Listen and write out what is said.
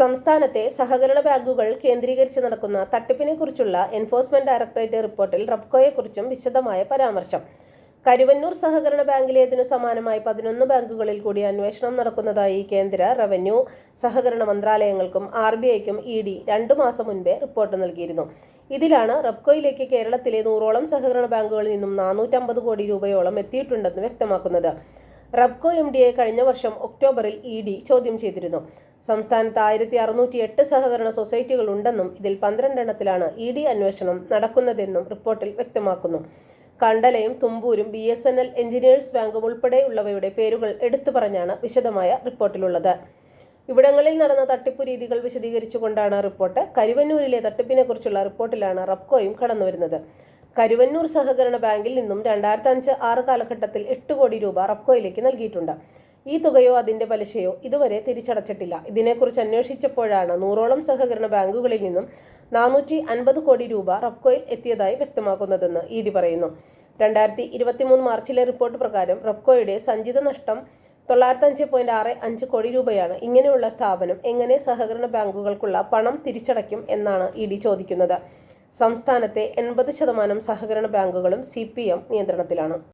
സംസ്ഥാനത്തെ സഹകരണ ബാങ്കുകൾ കേന്ദ്രീകരിച്ച് നടക്കുന്ന തട്ടിപ്പിനെക്കുറിച്ചുള്ള എൻഫോഴ്സ്മെന്റ് ഡയറക്ടറേറ്റ് റിപ്പോർട്ടിൽ റബ്കോയെക്കുറിച്ചും വിശദമായ പരാമർശം. കരുവന്നൂർ സഹകരണ ബാങ്കിലേതിനു സമാനമായി പതിനൊന്ന് ബാങ്കുകളിൽ കൂടി അന്വേഷണം നടക്കുന്നതായി കേന്ദ്ര റവന്യൂ സഹകരണ മന്ത്രാലയങ്ങൾക്കും ആർ ബി ഐക്കും ഇ ഡി രണ്ടു മാസം മുൻപേ റിപ്പോർട്ട് നൽകിയിരുന്നു. ഇതിലാണ് റബ്കോയിലേക്ക് കേരളത്തിലെ നൂറോളം സഹകരണ ബാങ്കുകളിൽ നിന്നും നാനൂറ്റമ്പത് കോടി രൂപയോളം എത്തിയിട്ടുണ്ടെന്ന് വ്യക്തമാക്കുന്നത്. റബ്കോ എം ഡിയെ കഴിഞ്ഞ വർഷം ഒക്ടോബറിൽ ഇ ഡി ചോദ്യം ചെയ്തിരുന്നു. സംസ്ഥാനത്ത് ആയിരത്തി അറുന്നൂറ്റി എട്ട് സഹകരണ സൊസൈറ്റികൾ ഉണ്ടെന്നും ഇതിൽ പന്ത്രണ്ടെണ്ണത്തിലാണ് ഇ ഡി അന്വേഷണം നടക്കുന്നതെന്നും റിപ്പോർട്ടിൽ വ്യക്തമാക്കുന്നു. കണ്ടലയും തുമ്പൂരും B S N L engineers ബാങ്കും ഉൾപ്പെടെയുള്ളവയുടെ പേരുകൾ എടുത്തു പറഞ്ഞാണ് വിശദമായ റിപ്പോർട്ടിലുള്ളത്. ഇവിടങ്ങളിൽ നടന്ന തട്ടിപ്പ് രീതികൾ വിശദീകരിച്ചുകൊണ്ടാണ് റിപ്പോർട്ട്. കരുവന്നൂരിലെ തട്ടിപ്പിനെക്കുറിച്ചുള്ള റിപ്പോർട്ടിലാണ് റബ്കോയും കടന്നുവരുന്നത്. കരുവന്നൂർ സഹകരണ ബാങ്കിൽ നിന്നും രണ്ടായിരത്തി അഞ്ച് ആറ് കാലഘട്ടത്തിൽ എട്ട് കോടി രൂപ റബ്കോയിലേക്ക് നൽകിയിട്ടുണ്ട്. ഈ തുകയോ അതിന്റെ പലിശയോ ഇതുവരെ തിരിച്ചടച്ചിട്ടില്ല. ഇതിനെക്കുറിച്ച് അന്വേഷിച്ചപ്പോഴാണ് നൂറോളം സഹകരണ ബാങ്കുകളിൽ നിന്നും നാനൂറ്റി അൻപത് കോടി രൂപ റബ്കോയിൽ എത്തിയതായി വ്യക്തമാക്കുന്നതെന്ന് ഇ ഡി പറയുന്നു. രണ്ടായിരത്തി ഇരുപത്തിമൂന്ന് മാർച്ചിലെ റിപ്പോർട്ട് പ്രകാരം റബ്കോയുടെ സഞ്ചിത നഷ്ടം തൊള്ളായിരത്തി അഞ്ച് പോയിന്റ് ആറ് അഞ്ച് കോടി രൂപയാണ്. ഇങ്ങനെയുള്ള സ്ഥാപനം എങ്ങനെ സഹകരണ ബാങ്കുകൾക്കുള്ള പണം തിരിച്ചടയ്ക്കും എന്നാണ് ഇ ഡി ചോദിക്കുന്നത്. സംസ്ഥാനത്തെ എൺപത് ശതമാനം സഹകരണ ബാങ്കുകളും സി പി എം നിയന്ത്രണത്തിലാണ്.